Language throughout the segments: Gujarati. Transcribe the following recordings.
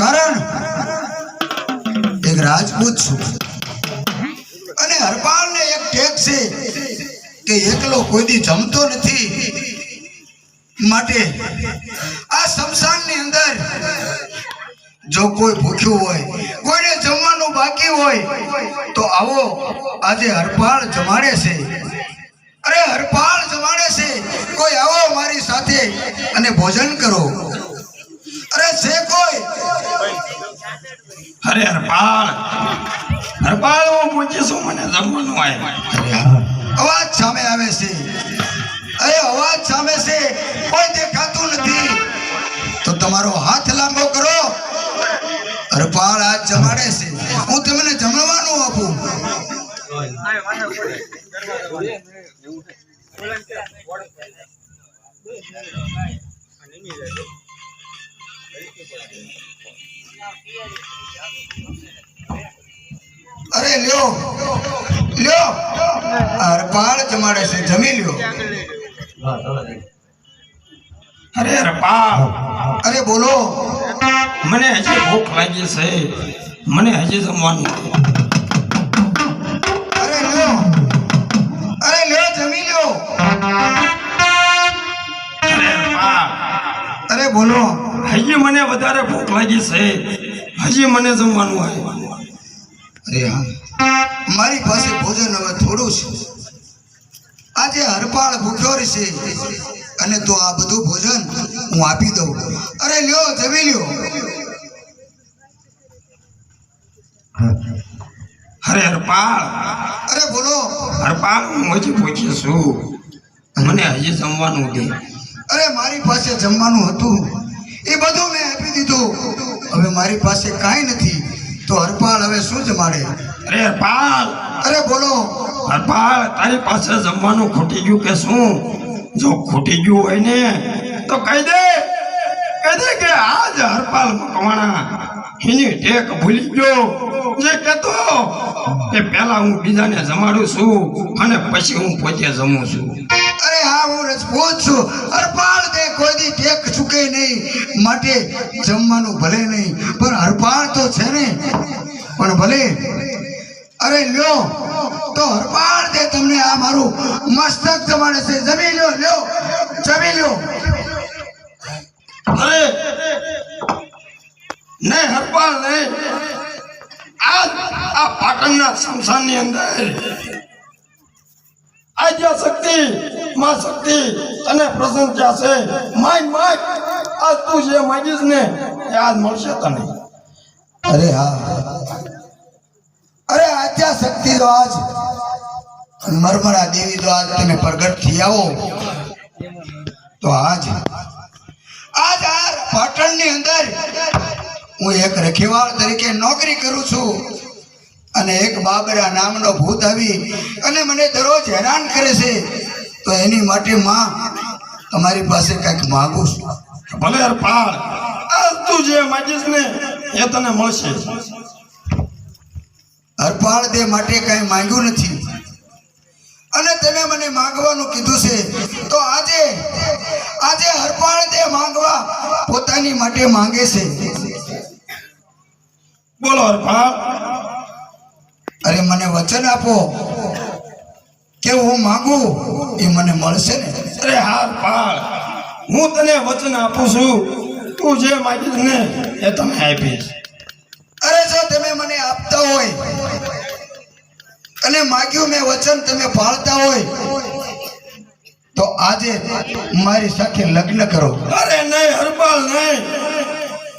કારણ એક રાજપૂત છું. અને હરપાળને એક ટેક છે કે એકલો કોઈ જમતો નથી માટે આ શમશાનની અંદર જો કોઈ ભૂખ્યું હોય, કોઈને જમવાનું બાકી હોય, તો આવો આજે હરપાળ જમાડે છે. અરે હરપાળ જમાડે છે. કોઈ આવો મારી સાથે અને ભોજન કરો. અરે છે કોઈ અરે હરપાળ હરપાળ હું પૂછીશું મને જમવાનું આવે અવાજ સામે આવે છે અરે અવાજ સામે છે કોઈ દેખાતું નથી તો તમારો હાથ લાંબો કરો હરપાળ હાથ જમાડે છે હું તમને જમવાનું આપું અરે લ્યો. લ્યો. હરપાળ જમાડે છે જમી લ્યો. અરે હરપાળ અરે બોલો. મને હજી ભૂખ લાગી છે. મને હજી જમવાનું અરે બોલો, હજી મને વધારે ભૂખ લાગી છે. હજી મને જમવાનું આવે અરે મારી પાસે ભોજન હવે થોડું છે. આજે હરપાળ ભૂખ્યો છે અને તો આ બધું ભોજન હું આપી દઉં. અરે લ્યો, જમી લ્યો. અરે હરપાળ. અરે બોલો. હરપાળ, હું હજી પૂછીશું મને હજી જમવાનું દે. અરે મારી પાસે જમવાનું હતું. એ બધું મેં આપી દીધું. હવે મારી પાસે કાંઈ નથી. તો હરપાલ હવે શું જમાડે? અરે હરપાલ! અરે બોલો. હરપાળ તારી પાસે જમવાનું ખૂટી ગયું કે શું? જો ખૂટી ગયું હોય ને તો કહી દે. કહી દે કે આજ હરપાલ મકવાણા. એની ટેક ભૂલી ગયો. જે કહેતો કે પહેલા હું બીજાને જમાડું છું અને પછી હું પોતે જમું છું. અરે હા હું રજપૂત છું. હરપાળ દે કોઈ દી ટેક ચૂકે નહીં. માટે જમવાનું ભલે નહીં પણ હરપાળ તો છે ને. પણ ભલે. અરે લ્યો તો હરપાળ દે તમને આ મારું મસ્તક જમાડે છે જમી લ્યો લ્યો જમી લ્યો. અરે નહીં હરપાલ આજ આ પાટણના આદ્યા શક્તિ, માં શક્તિ છે માગ માગ આજ તું ને અરે હા. શક્તિ તો આજ. મરમરા દેવી તો આજ તમે પ્રગટ થઈ આવો. તો આજ. આજ આ પાટણની અંદર હું એક રખેવાળ તરીકે નોકરી કરું છું. અને એક બાબરા નામનો ભૂત આવી અને મને દરરોજ હેરાન કરે છે. તો એની માટે માં તમારી પાસે કંઈક માંગુ છું. ભલે અર્પાળ આજ તું જે માગીશ ને એ તને મળશે. હરપાળ દે માટે કાંઈ માંગ્યું નથી. અને તમે મને માંગવાનું કીધું છે. તો આજે આજે હરપાળ તે માંગવા પોતાની માટે માંગે છે. બોલો અરે મને વચન આપો. કે હું માંગુ? એ મને મળશે ને. અરે હાર પાળ હું તને વચન આપું છું. તું જે માગીશ ને એ તમે આપીશ. અરે જો તમે મને આપતા હોય અને માગ્યું મેં વચન તમે પાળતા હોય, તો આજે મારી સાથે લગ્ન કરો. અરે નહીં હરપાલ, નહીં.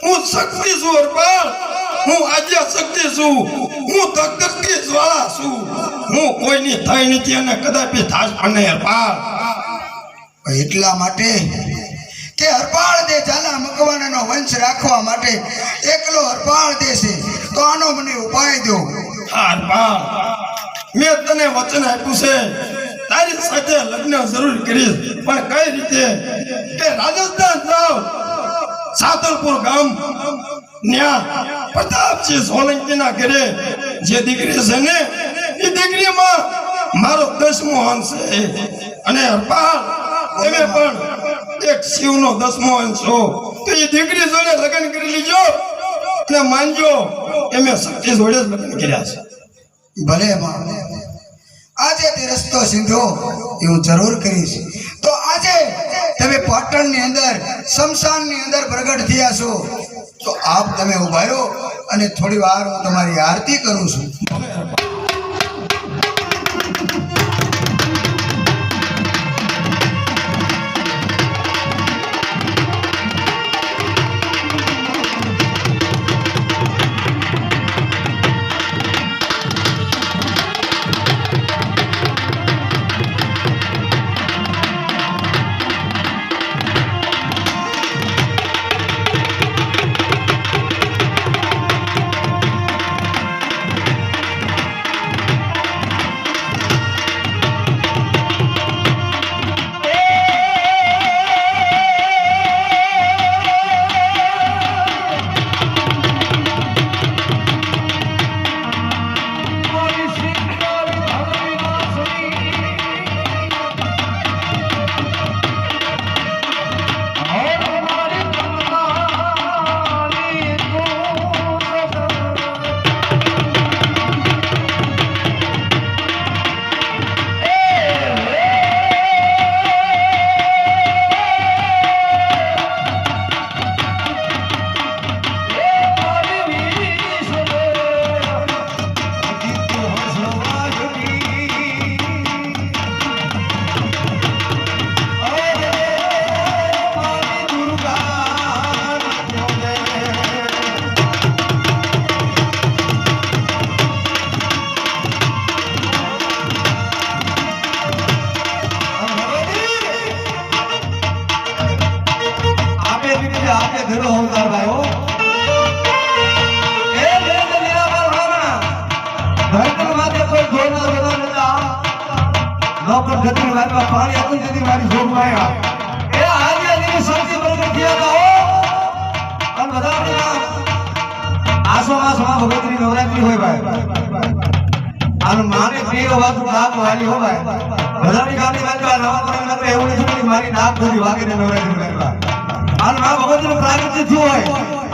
હું શક્તિ છું હરપાલ. હું આદ્ય શક્તિ છું. હું તકતકી જ્વાળા છું. હું કોઈની થઈ નથી અને કદાપી થાશ પણ નહીં એટલા માટે કે હરપાળ દે જાના મકવાણાનો વંશ રાખવા માટે એકલો હરપાળ દે છે. તો આનો મને ઉપાય દો. હા હરપાલ મેં તને વચન આપ્યું છે. તારી સાથે લગ્ન જરૂર કરીશ. પણ કઈ રીતે? કે રાજસ્થાન જાઓ સાતલપુર ગામ. ન્યા સોલંકીના ઘરે જે દીકરી છે ને, એ દીકરીમાં મારો દસમો અંશ છે. અને તમે પણ એક શિવનો દસમો અંશ છો. તો એ દીકરી જોડે લગ્ન કરી લીજો અને માનજો કે શક્તિ જોડે જ લગ્ન કર્યા છે. ભલે આજે તે રસ્તો સીધો એ હું જરૂર કરીશ. તો આજે તમે પાટણની અંદર, શમશાનની અંદર પ્રગટ થયા છો. તો આપ તમે ઊભા અને થોડી વાર હું તમારી આરતી કરું છું.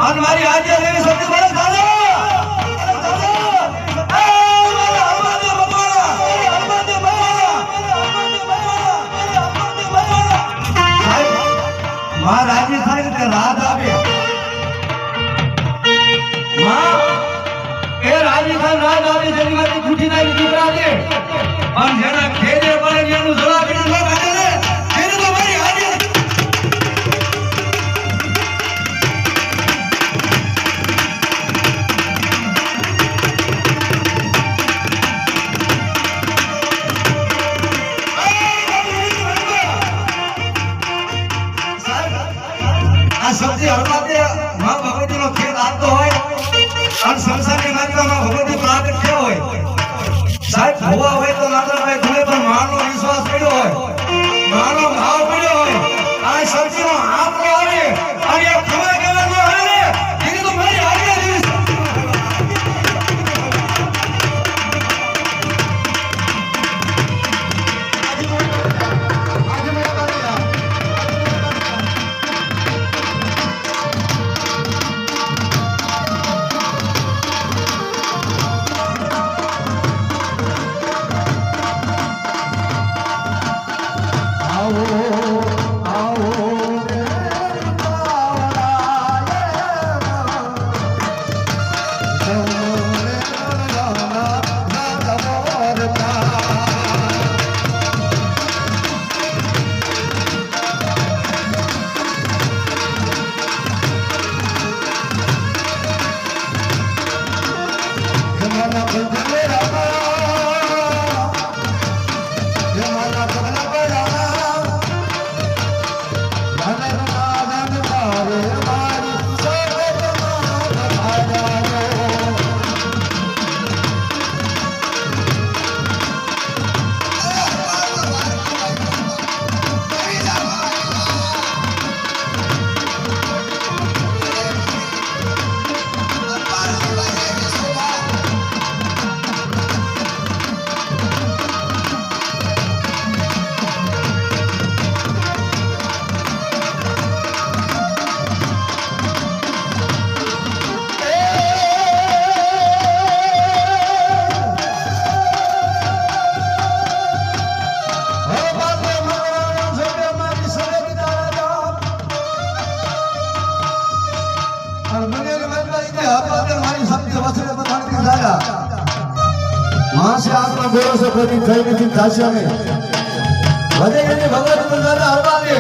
અને મારી આજે દેવી સતી બરસ દાદા માં રાજી થાય ને તે રાત આપે. માં, એ રાજી થાય રાત આપે, જેની માટે ખૂટી નાખી દીકરા છે અને જેના ખેડે પડે એનું જવાબ અને સંસારની માત્રામાં ભગવતી પ્રાગટ થયા હોય. સાહેબ ભોવા હોય તો માત્ર હોય ભૂલે પણ માનો વિશ્વાસ કર્યો હોય. માનો થઈ નથી થશે નહીં વધે એની ભગવાન દાદા હરપાલે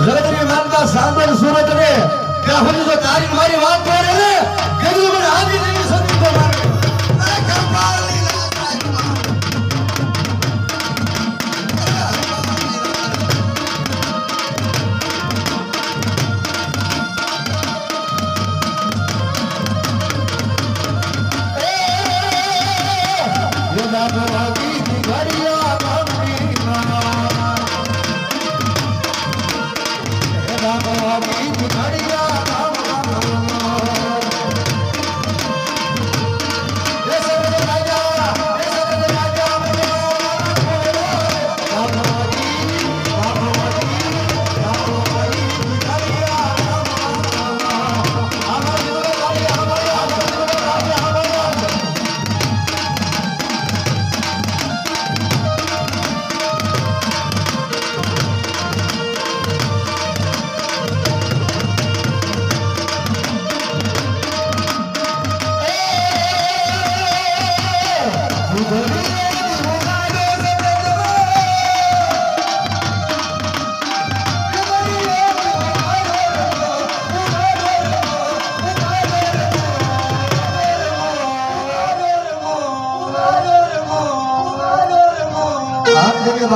જગતની માનતા સાંભળ સુરત રે ત્યાં સુધી જો તારી મારી વાત કરે ને કદી મને આજી નહીં સતી તો મારે. અરે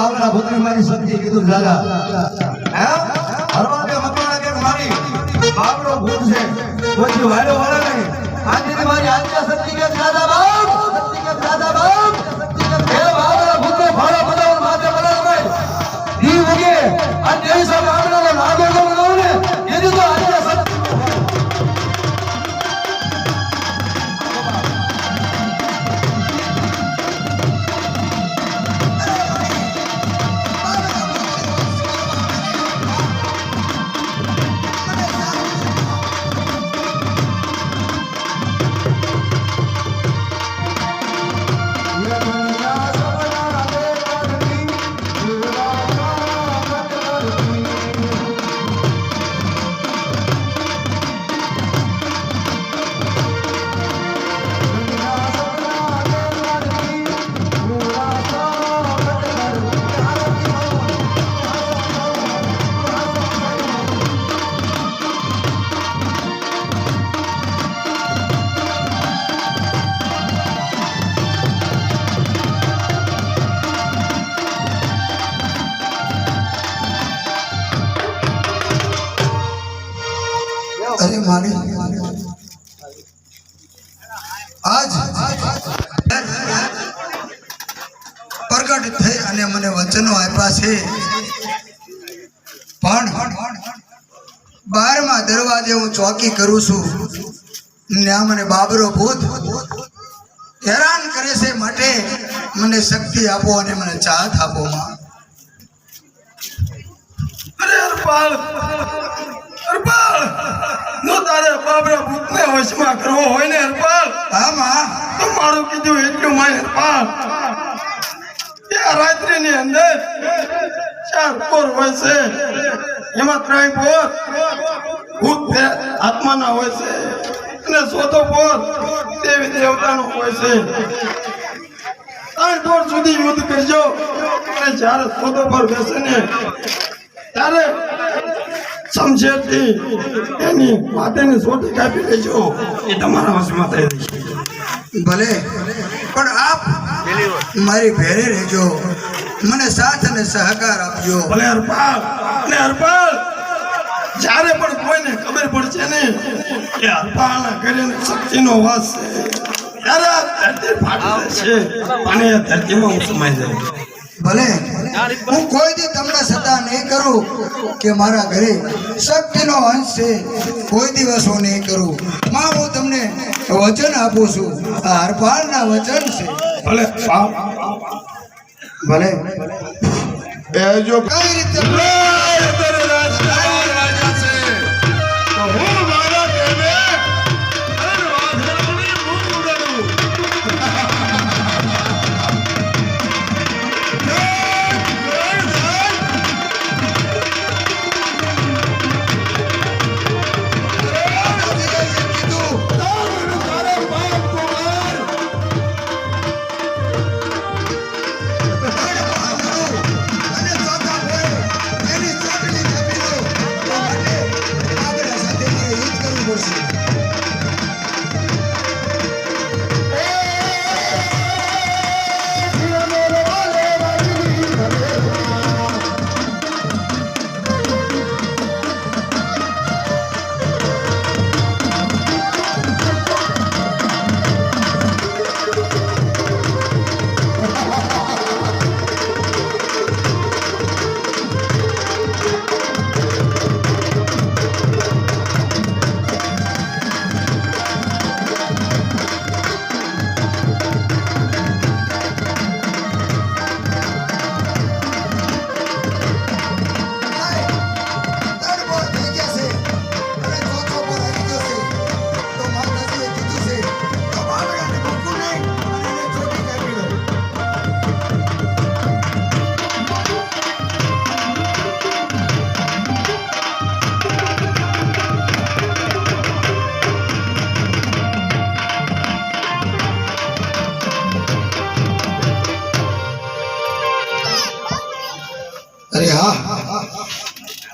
આપ જે મારી શક્તિ કીધું દાદા. કે મકવાણા મારી? બાવરો ભૂત છે. પછી વાળો વાળો નહીં. આજે મારી આજ્ઞા શક્તિ કે દાદા બાપ? પ્રગટ થઈ અને મને વચનો આપ્યા છે. પણ બારમા દરવાજે હું ચોકી કરું છું. ત્યાં મને બાબરો ભૂત હેરાન કરે છે માટે મને શક્તિ આપો અને મને ચાહત આપો માં. અરે હરપાલ હરપાલ નો તારે બાબરા ભૂતને વશમાં કરવો હોય ને હરપાલ હા માં. તો મારું કીધું એટલું માય હરપાલ કે રાત્રિની અંદર ચાર પોર હોય છે. એમાં ત્રણ પોર ભૂત આત્માના હોય છે. અને ચોથો પોર દેવી દેવતાનો હોય છે. ત્રણ પોર સુધી યુદ્ધ કરજો. અને જ્યારે ચોથો પર બેસે ને, ત્યારે સમજેથી એની માથેની સોટી કાપી લેજો. એ તમારા ભલે. પણ આપ મારી ભેરે રહેજો. મને સાથ અને સહકાર આપજો. ભલે હરપાલ અને હરપાલ જ્યારે પણ કોઈને ખબર પડશે ને કે હરપાલના કરીને શક્તિનો વાસ છે ત્યારે આ ધરતી ફાટી જશે. અને ધરતીમાં હું સમાઈ જાય ભલે. હું કોઈ દી તમને સદા નહીં કરું કે મારા ઘરે શક્તિનો અંશ છે. કોઈ દિવસ હું નહીં કરું. માં હું તમને વચન આપું છું. આ હરપાળના વચન છે. ભલે. ભલે. એ જો. કઈ રીતે?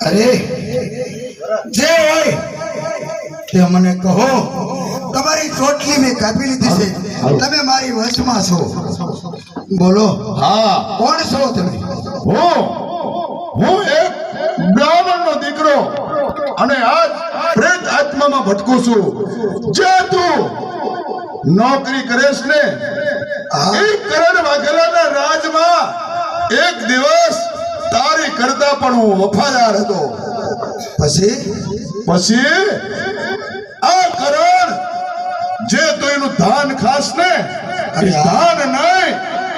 અરે જે હોય તે મને કહો. તમારી ચોટલી મેં કાપી લીધી છે. તમે મારી વચમાં છો. બોલો હા. કોણ છો તમે? હું હું એક બ્રાહ્મણનો દીકરો અને આજ પ્રેત આત્મામાં ભટકું છું. જે તું નોકરી કરેશ ને હા. એ કરણ વાઘેલાના રાજમાં એક દિવસ તારી કરતા પણ હું વફાદાર હતો. પછી? પછી? આ કરણ જે તો એનું ધાન ખાસ ને ધાન નહીં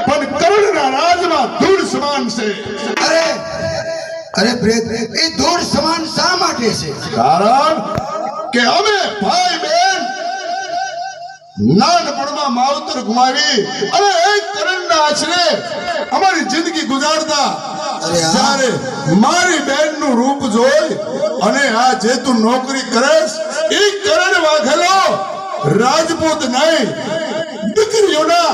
પણ કરણના રાજમાં ધૂળ સમાન છે. અરે અરે પ્રેત એ ધૂળ સમાન શા માટે છે? કારણ કે અમે ભાઈ બેન નાનપણમાં માવતર ગુમાવી અને એક કરણના આશરે અમારી જિંદગી ગુજારતા અરે મારી બેનનું રૂપ જોઈ અને આ જે તું નોકરી કરેશ, એ કરણ વાઘેલો રાજપૂત નહીં, દીકરીઓના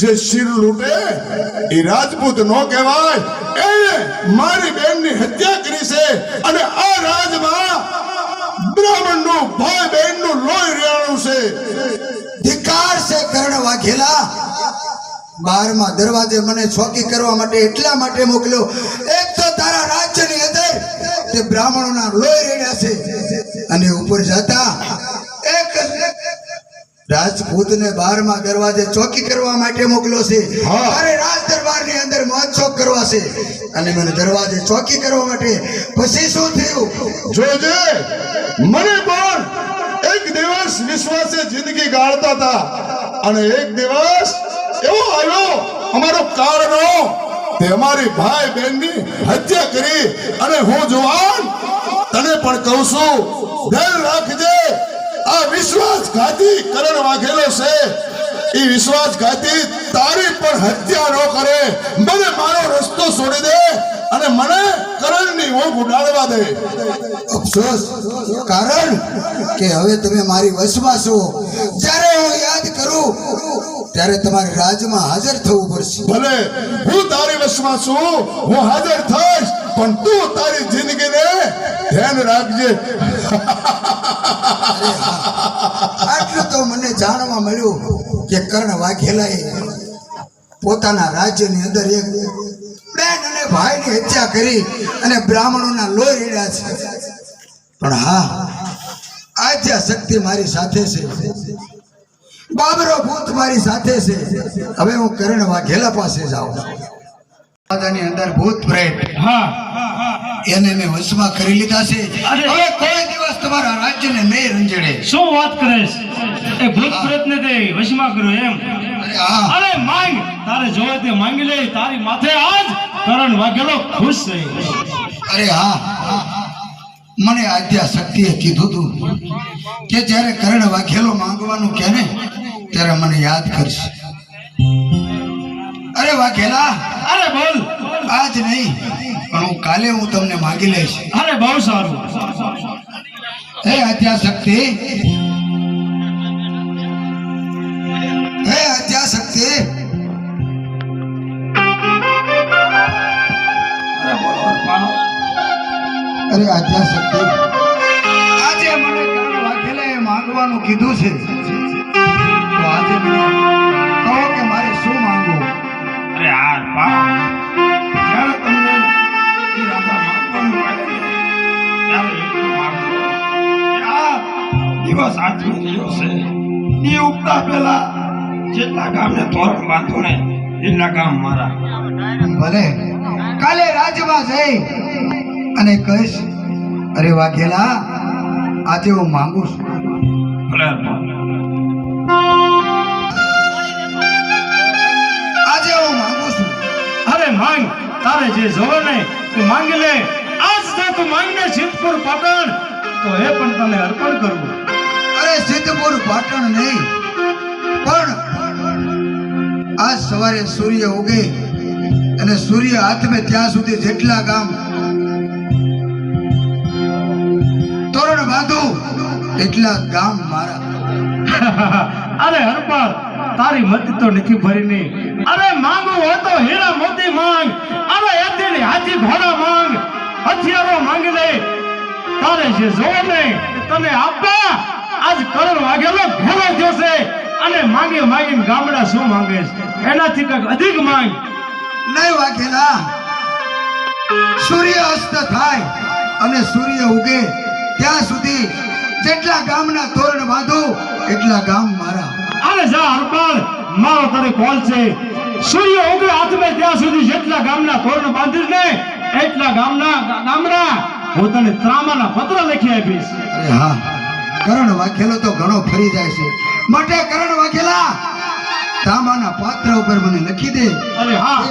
જે શિર લૂટે, એ રાજપૂત નો કહેવાય. એને મારી બેનની હત્યા કરી છે અને આ રાજમાં બ્રાહ્મણનું ભાઈ બહેનનું લોહી રેણું છે. ધિકાર છે કર્ણ વાઘેલા. બારમા દરવાજે મને ચોકી કરવા માટે એટલા માટે મોકલ્યો. એક તો તારા રાજ્યની અંદર તે બ્રાહ્મણોના લોહી રેડ્યા છે અને ઉપર જતા એક રાજપૂતને બારમાં દરવાજે ચોકી કરવા માટે મોકલ્યો છે. અરે રાજ દરબારની અંદર મહોત્સવ કરવા છે. અને મને દરવાજે ચોકી કરવા માટે પછી શું થયું? જોજે મને પણ એક દિવસ વિશ્વાસે જિંદગી ગાળતા હતા. અને એક દિવસ એવો આવ્યો. અમારો કારણો તે અમારી ભાઈ બહેનની હત્યા કરી અને હું જુવાન. તને પણ કહું છું, ધ્યાન રાખજે. આ વિશ્વાસઘાતી કરણ વાઘેલો છે. એ વિશ્વાસઘાતી તારી પણ હત્યા ન કરે. મને મારો રસ્તો છોડી દે અને મને કરણની ઊંઘ ઉડાડવા દે. અફસોસ. કારણ કે હવે તમે મારી વશમાં છો. જ્યારે હું યાદ કરું ત્યારે તમારે રાજમાં હાજર થવું પડશે. ભલે હું તારી વશમાં છું હું હાજર થઈશ પણ તું તારી જિંદગીને ધ્યાન રાખજે. આટલું તો મને જાણવા મળ્યું કે કર્ણ વાઘેલાએ પોતાના રાજ્યની અંદર એક બેન અને ભાઈની હત્યા કરી અને બ્રાહ્મણોના લોહી રેડ્યા છે. પણ હા આદ્યા શક્તિ મારી સાથે છે. બાબરો ભૂત મારી સાથે છે. હવે હું કર્ણ વાઘેલા પાસે જાઉં દાદાની અંદર ભૂત પ્રેત. હા. એને મેં વશમાં કરી લીધા છે. હવે કોઈ દિવસ તમારા રાજ્યને નહીં રંજડે. શું વાત કરેશ એ ભૂત પ્રેતને તે વશમાં કર્યો એમ? અરે માંગ તારે જોવે તે માંગી લે તારી માથે આજ કરણ વાઘેલો ખુશ છે. અરે હા. મને આદ્યા શક્તિએ કીધું તું કે જ્યારે કર્ણ વાઘેલો માંગવાનું કે ને ત્યારે મને યાદ કરશે. અરે વાઘેલા અરે બોલ. આજ નહીં પણ હું કાલે હું તમને માગી લઈશ. અરે બહુ સારું. હે આદ્યા શક્તિ હે આદ્યા શક્તિ અરે આદ્યા શક્તિ આજે મને કર્ણ વાઘેલાએ માંગવાનું કીધું છે. તો કે મારે શું માંગવું? અરે હાર પા જ્યારે તમને એ રાજા માંગવાનું કહે ત્યારે એટલું માંગજો આ દિવસ આજનો દિવસ છે. ઉગતા પહેલા જેટલા ગામને તોરણ બાંધો ને એટલા ગામ મારા. ભલે. કાલે રાજમાં જઈ અને કહીશ અરે વાઘેલા આજે હું માંગુ છું. ભલે માંગ તારે જે જોવે ને તું માંગી લે. આજ તે તું માંગને સિદ્ધપુર પાટણ. તો એ પણ તને અર્પણ કરવું. અરે સિદ્ધપુર પાટણ નહીં પણ આજ સવારે સૂર્ય ઉગે અને સૂર્ય હાથમે ત્યાં સુધી જેટલા ગામ તોરણ બાંધું એટલા ગામ મારા. અરે હરપાલ તારી મત તો નથી ભરીની. અરે માંગુ હોય તો હીરા મોતી માંગ. અરે એથી હાથી ઘોડા માંગ. હથિયારો માંગી લે. તારે જે જોવે ને તને આપવા આજ કરણ વાગેલો ભેળો થયો અને માંગે માંગીને ગામડા શું માંગે છે? એનાથી કંઈક અધિક માંગ. નહીં વાઘેલા. સૂર્ય અસ્ત થાય અને સૂર્ય ઉગે. ત્યાં સુધી જેટલા ગામના તોરણ બાંધો, એટલા ગામ મારા. અરે જા હરપાલ મારો તને કોલ છે. સૂર્ય ઉગે હાથમાં ત્યાં સુધી જેટલા ગામના તોરણ બાંધીશ ને એટલા ગામના ગામના હું તને ત્રામાના પત્ર લખી આપીશ. હા. કરણ વાઘેલો તો ઘણો ફરી જાય છે. માટે કરણ વાઘેલા ત્રામાના પાત્ર ઉપર મને લખી દે. અરે હા.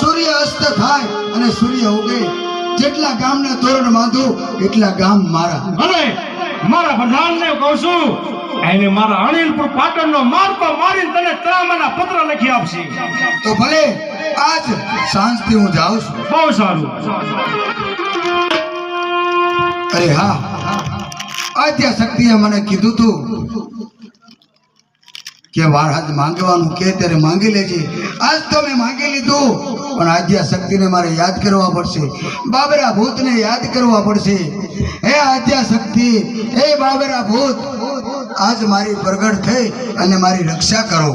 સૂર્ય અસ્ત થાય અને સૂર્ય ઉગે. જેટલા ગામના તોરણ બાંધું એટલા ગામ મારા. ભલે. મારા પ્રધાનને કહું છું એને મારા અણિલપુર પાટણનો મારતો મારીને તને ત્રામાના પત્ર લખી આપશે. તો ભલે આજ સાંજથી હું જાઉં છું. બહુ સારું. અરે હા આદ્ય શક્તિએ મને કીધું તું કે મહારાજ માંગવાનું કે ત્યારે માંગી લેજે. આજ તો મેં માંગી લીધું. પણ આદ્ય શક્તિને મારે યાદ કરવા પડશે. બાબરા ભૂતને યાદ કરવા પડશે. હે આદ્યા શક્તિ, હે બાબરા ભૂત, આજ મારી પ્રગટ થઈ અને મારી રક્ષા કરો.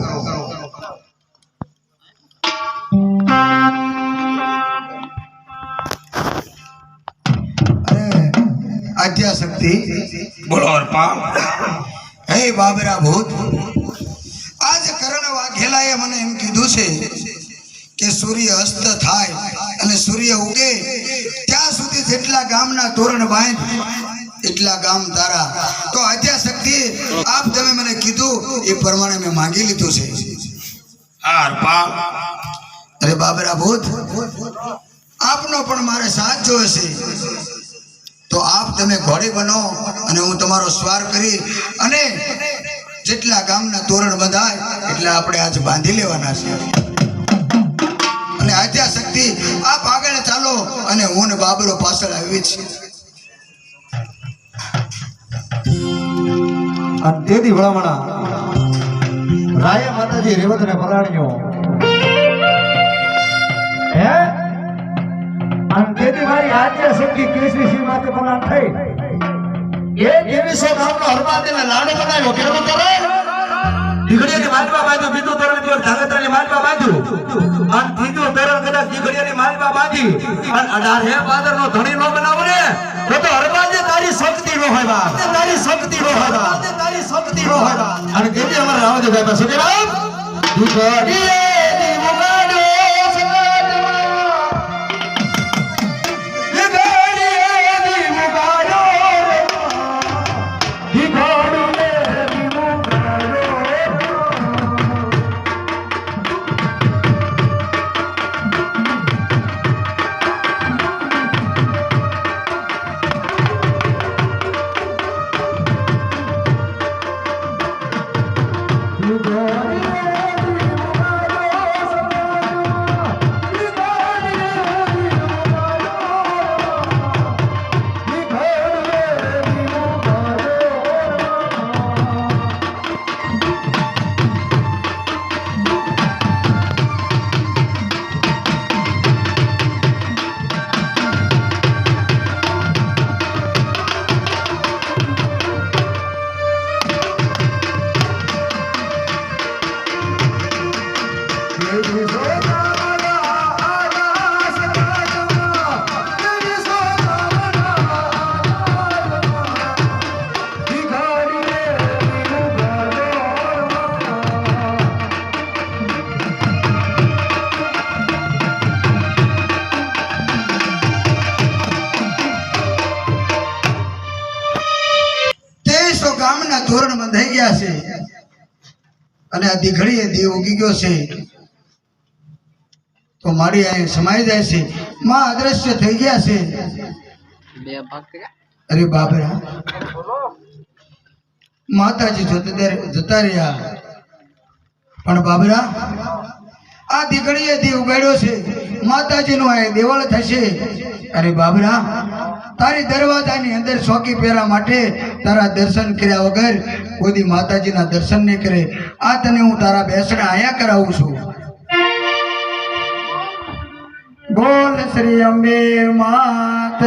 આદ્યા શક્તિ. બોલો અર્પા હે બાબરા ભૂત આજ કરણ વાઘેલાએ મને એમ કીધું છે કે સૂર્ય અસ્ત થાય અને સૂર્ય ઉગે ત્યાં સુધી જેટલા ગામના તોરણ બાંધ એટલા ગામ તારા. તો આદ્યા શક્તિ આપ તમે મને કીધું એ પ્રમાણે મેં માંગી લીધું છે. અરે બાબરા ભૂત આપનો પણ મારે સાથ જોવે છે. તો આપ તમે ઘોડી બનો અને હું તમારો સ્વાર કરી અને જેટલા ગામના તોરણ બંધાય, એટલા આપણે આજ બાંધી લેવાના છે. અને આદ્યા શક્તિ આપ આગળ ચાલો અને હું ને બાબરો પાછળ આવી છે તેથી ભલામણા, રાય માતાજી રેવત ને હે? અને તેથી મારી આદ્ય શક્તિ કેસરી શ્રી માતે પરાણ થઈ. એ દેવી સો ગામનો અને અઢાર હે પાદર નો ધણી નો બનાવો ને. તો તો હરમાદે તારી શક્તિ નો હોય બાપ. તારી શક્તિ નો હોય બાપ. તારી શક્તિ નો હોય બાપ. અને ભાઈ પાસે Thank you. અને આ દીઘડીએ દેવ ઉગી ગયો છે. તો મારી અહીં સમાઈ જાય છે. માં અદ્રશ્ય થઈ ગયા છે. અરે બાબરા માતાજી જોતા જતા રહ્યા. પણ બાબરા આ દીકરીએ દી ઉગાડ્યો છે. માતાજીનું આ દેવળ થશે. અરે બાબરા, તારી દરવાજાની અંદર ચોકી પહેરા માટે તારા દર્શન કર્યા વગર કોઈ માતાજીના દર્શન નહીં કરે. આ તને હું તારા બેસણા આયા કરાવું છું. બોલ શ્રી અંબે માત